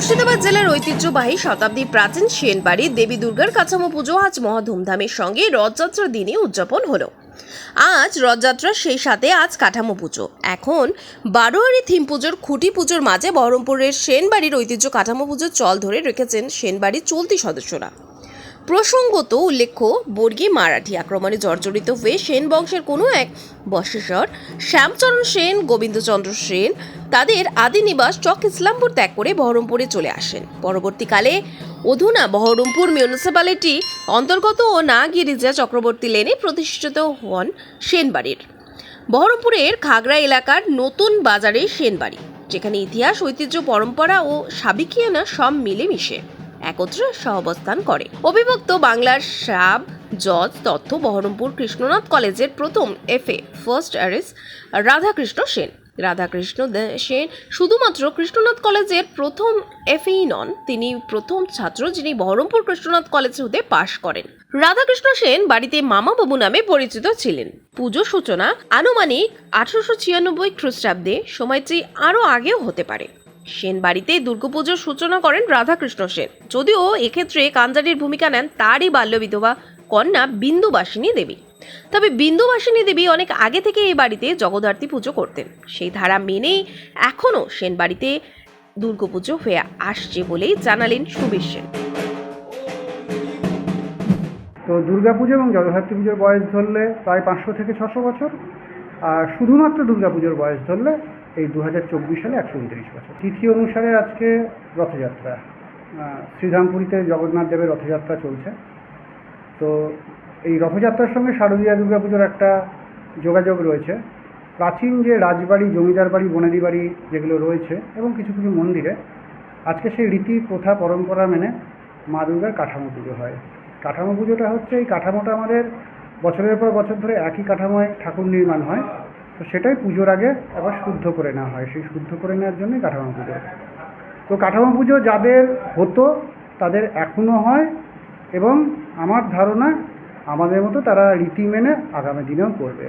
জেলার ঐতিহ্যবাহী শতাব্দী প্রাচীন সেনবাড়ি, দেবী দুর্গার কাছামো পুজো আজ মহা ধুমধামের সঙ্গে রথযাত্রার দিনে উদযাপন হলো। আজ রথযাত্রার সেই সাথে আজ কাঠামো পুজো। এখন বারোয়ারি থিম পুজোর খুঁটি পুজোর মাঝে বহরমপুরের সেনবাড়ির ঐতিহ্য কাঠামো পুজোর চল ধরে রেখেছেন সেনবাড়ির চলতি সদস্যরা। প্রসঙ্গত উল্লেখ্য, বর্গী মারাঠি আক্রমণে জর্জরিত হয়ে সেন বংশের কোনো এক বর্ষেশ্বর শ্যামচরণ সেন, গোবিন্দচন্দ্র সেন তাদের আদি নিবাস চক ইসলামপুর ত্যাগ করে বহরমপুরে চলে আসেন। পরবর্তীকালে অধুনা বহরমপুর মিউনিসিপ্যালিটি অন্তর্গত ও না গিরিজা চক্রবর্তী লেনে প্রতিষ্ঠিত হন সেনবাড়ির। বহরমপুরের খাগড়া এলাকার নতুন বাজারে সেনবাড়ি, যেখানে ইতিহাস, ঐতিহ্য, পরম্পরা ও সাবিকিয়ানা সব মিলেমিশে একত্রে সহাবস্থান করে। অবিভক্ত বাংলার সাব, জজ, তথ্য বহরমপুর কৃষ্ণনাথ কলেজের প্রথম এফএ ফার্স্ট অ্যারেস রাধাকৃষ্ণ সেন। রাধাকৃষ্ণ সেন শুধুমাত্র কৃষ্ণনাথ কলেজের প্রথম এফএই নন, তিনি প্রথম ছাত্র যিনি বহরমপুর কৃষ্ণনাথ কলেজ হতে পাশ করেন। রাধাকৃষ্ণ সেন বাড়িতে মামা বাবু নামে পরিচিত ছিলেন। পুজো সূচনা আনুমানিক আঠারোশো ছিয়ানব্বই খ্রিস্টাব্দে, সময়টি আরও আগেও হতে পারে। সেন বাড়িতে দুর্গাপুজোর সূচনা করেন রাধাকৃষ্ণ সেন। যদিও এক্ষেত্রে কাঞ্জারির ভূমিকা নেন তারই বাল্য বিধবা কন্যা বিন্দুবাসিনী দেবী। তবে বিন্দুবাসিনী দেবী অনেক আগে থেকে এই বাড়িতে জগদ্ধাত্রী পুজো করতেন। সেই ধারা মেনেই এখনও সেন বাড়িতে দুর্গাপুজো হয়ে আসছে বলেই জানালেন সুবীর সেন। তো দুর্গাপুজো এবং জগদ্ধাত্রী পুজোর বয়স ধরলে প্রায় পাঁচশো থেকে ছশো বছর, আর শুধুমাত্র দুর্গাপুজোর বয়স ধরলে এই দু হাজার চব্বিশ সালে একশো উনত্রিশ বছর। তিথি অনুসারে আজকে রথযাত্রা শ্রীধামপুরীতে জগন্নাথ দেবের রথযাত্রা চলছে। তো এই রথযাত্রার সঙ্গে শারদীয়া দুর্গাপুজোর একটা যোগাযোগ রয়েছে। প্রাচীন যে রাজবাড়ি, জমিদার বাড়ি, বনেদি বাড়ি যেগুলো রয়েছে এবং কিছু কিছু মন্দিরে, আজকে সেই রীতি, প্রথা, পরম্পরা মেনে মা দুর্গার কাঠামো পুজো হয়। কাঠামো পুজোটা হচ্ছে এই কাঠামোটা আমাদের বছরের পর বছর ধরে একই কাঠামোয় ঠাকুর নির্মাণ হয়। তো সেটাই পুজোর আগে আবার শুদ্ধ করে নেওয়া হয়। সেই শুদ্ধ করে নেওয়ার জন্যই কাঠামো পুজো। তো কাঠামো পুজো যাদের হতো, তাদের এখনও হয় এবং আমার ধারণা আমাদের মতো তারা রীতি মেনে আগামী দিনেও করবে।